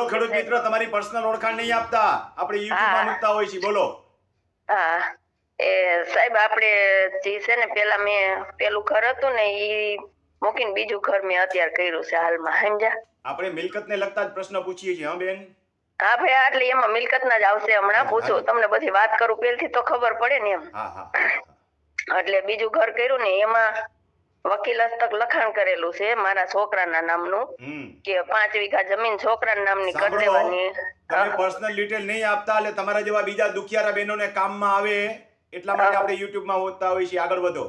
બોલો ખેડૂત મિત્રો તમારી પર્સનલ ઓળખાણ નહીં આપતા. આપણે યુટ્યુબમાં. મૂકતા હોય છે બોલો. હા. એ સાહેબ આપણે જે છે ને પેલા મેં પેલું ઘર હતું ને ઈ મૂકીને બીજું ઘર મેં અત્યારે કર્યું છે હાલમાં સમજ્યા? આપણે મિલકતને લગતા જ પ્રશ્ન પૂછીએ છીએ હા બેન? હા ભાઈ આટલી એમાં મિલકતના જ આવશે હમણાં પૂછું. તમને બધી વાત કરું પેલથી તો ખબર પડે ને એમ. એટલે બીજું ઘર કર્યું ને એમાં વકીલ હસ્તક લખાણ કરેલું છે મારા છોકરાના નામનું. કે પાંચ વીઘા જમીન છોકરાના નામની કરી દેવાની તમે પર્સનલ ડિટેલ નહીં આપતા એટલે તમારા જેવા બીજા દુખિયારા બહેનોને કામમાં આવે એટલા માટે આપણે યુટ્યુબમાં હોતા હોય છે આગળ વધો.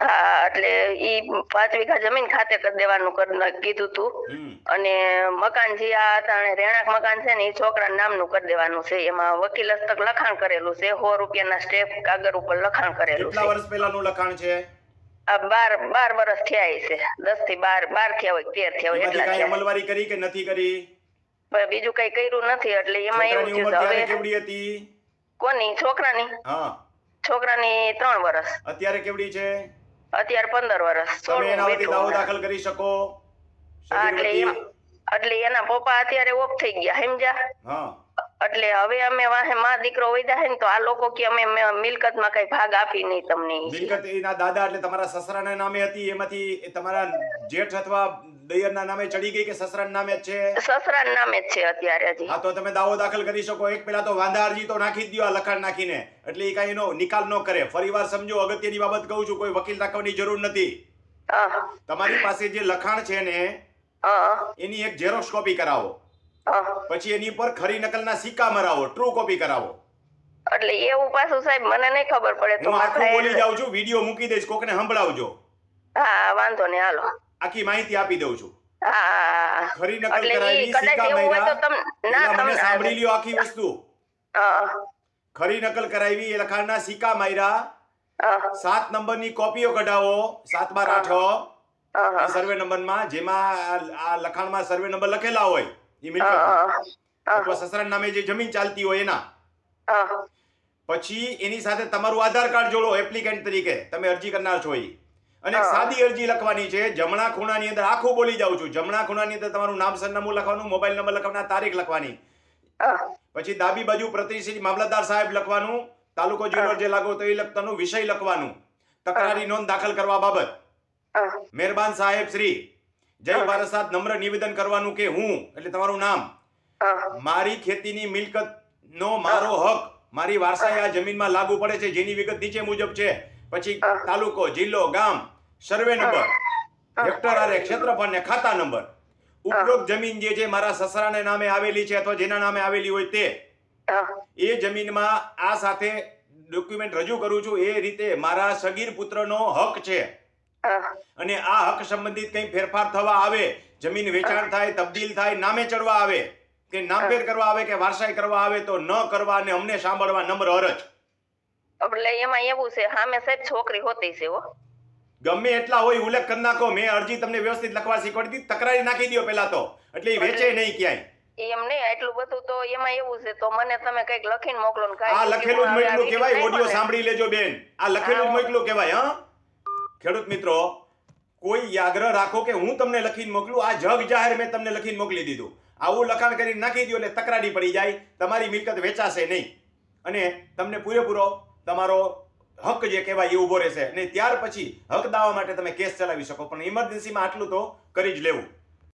હા એટલે ઈ પાંચ વીઘા જમીન ખાતે કરી દેવાનું કીધું તું. અને મકાન જે આ અટાણે રહેણાંક મકાન છે ને એ છોકરા નામનું કરી દેવાનું છે. એમાં વકીલ હસ્તક લખાણ કરેલું છે. સો રૂપિયાના સ્ટેપ કાગળ ઉપર લખાણ કરેલું કેટલા વર્ષ પહેલાનું લખાણ છે? બાર બાર વર્ષ થયા છે દસથી બાર બાર થયા હોય તેર થયા હોય એટલા થયા. અમલવારી કરી કે નથી કરી? બીજું કઈ કર્યું નથી એટલે એમાં એવું થયું હવે કેવડી હતી? કોની? છોકરાની? હા. છોકરાની ત્રણ વર્ષ અત્યારે કેવડી છે? અત્યારે પંદર વર્ષ તમે એના વતી દાવો દાખલ કરી શકો. એટલે એટલે એના પપ્પા અત્યારે ઓફ થઈ ગયા સમજ્યા? હા. એટલે હવે અમે વાહે માં દીકરો વૈદા હે ને તો આ લોકો કે અમે મિલકતમાં કઈ ભાગ આપી નહીં તમને મિલકત એના દાદા એટલે તમારા સસરાના નામે હતી એમાંથી તમારા જેઠ અથવા દયરના નામે ચડી ગઈ કે સસરાના નામે છે? સસરા નામે જ છે અત્યારે હજી. હા તો તમે દાવો દાખલ કરી શકો. એક પેલા તો વાંધા અરજી તો નાખી જ દ્યો આ લખાણ નાખીને. એટલે એ કાંઈ એનો નિકાલ ન કરે. ફરીવાર સમજો અગત્યની બાબત કહું છું કોઈ વકીલ રાખવાની જરૂર નથી. તમારી પાસે જે લખાણ છે ને એની એક ઝેરોક્ષ કોપી કરાવો. પછી એની પર ખરી નકલના સિક્કા મરાવો ટ્રુ કોપી કરાવો. એટલે એવું પાછું સાહેબ મને નહીં ખબર પડે તો હું આખું બોલી જાઉં છું વીડિયો મૂકી દઈશ કોકને સંભળાવજો. હા વાંધો નહીં હાલો. આખી માહિતી આપી દઉં છું. હા ખરી નકલ કરાવી સિક્કા માર્યા તમ ના મને સાંભળી લ્યો આખી વસ્તુ. ખરી નકલ કરાવી એ લખાણના સિક્કા માર્યા સાત સાત નંબરની કોપીઓ કઢાવો સાત બાર આઠ. સર્વે નંબરમાં જેમાં આ- લખાણ લખાણમાં સર્વે નંબર લખેલા હોય. અથવા સસરા નામે જે જમીન ચાલતી હોય એના. પછી એની સાથે તમારું આધાર કાર્ડ જોડો એપ્લિકેન્ટ તરીકે. તમે અરજી કરનાર છો એ અને સાદી અરજી લખવાની છે જમણા ખૂણાની અંદર આખું બોલી જાઉં છું. જમણા ખૂણાની અંદર તમારું નામ સરનામું લખવાનું મોબાઈલ નંબર લખવાના તારીખ લખવાની. પછી ડાબી બાજુ પ્રતિશ્રી મામલતદાર સાહેબ લખવાનું તાલુકો જિલ્લો જે લાગો તો એ લખવાનું વિષય લખવાનું. તકરારી નોંધ દાખલ કરવા બાબત. મહેરબાન સાહેબ શ્રી. જય ભારસાદ ભારત સાથ નમ્ર નિવેદન કરવાનું કે હું એટલે તમારું નામ? મારી ખેતીની મિલકત નો મારો હક મારી વારસાઈ આ જમીનમાં લાગુ પડે છે જેની વિગત નીચે મુજબ છે. પછી તાલુકો જિલ્લો ગામ સર્વે નંબર હેક્ટર આરે ક્ષેત્રફળ ને ખાતા નંબર. ઉપરોક્ત જમીન જે છે મારા સસરાને નામે આવેલી છે અથવા જેના નામે આવેલી હોય તે. એ જમીનમાં આ સાથે ડોક્યુમેન્ટ રજૂ કરું છું. એ રીતે મારા સગીર પુત્રનો હક છે. અને આ હક સંબંધિત કંઈ ફેરફાર થવા આવે જમીન વેચાણ થાય તબદીલ થાય નામે ચડવા આવે કે નામફેર કરવા આવે કે વારસાઈ કરવા આવે તો ન કરવા અને અમને સાંભળવા નમ્ર અરજ. એટલે એમાં એવું છે સામે સાહેબ છોકરી હોતી છે હો. ગમે એટલા હોય ઉલ્લેખ કરી નાખો મેં અરજી તમને વ્યવસ્થિત લખવા શીખવાડી દીધી તકરારી નાખી દો પેલા તો એટલે એ વેચે નહીં ક્યાંય. એમ નહીં એટલું બધું તો એમાં એવું છે તો મને તમે કંઈક લખીને મોકલો ને આ લખેલું જ મોકલું કહેવાય ઓડિયો સાંભળી લેજો બેન. આ લખેલું જ. મોકલું કહેવાય હા? ખેડૂત મિત્રો, કોઈ આગ્રહ રાખો કે હું તમને લખીને મોકલું, આ જગ જાહેર મેં તમને લખીને મોકલી દીધું. આવું લખાણ કરીને નાખી દો એટલે તકરારી પડી જાય, તમારી મિલકત વેચાશે નહીં. અને તમને પૂરેપૂરો તમારો હક જે કહેવાય એ ઊભો રહેશે. અને ત્યાર પછી હક દાવા માટે તમે કેસ ચલાવી શકો, પણ ઇમરજન્સીમાં આટલું તો કરી જ લેવું.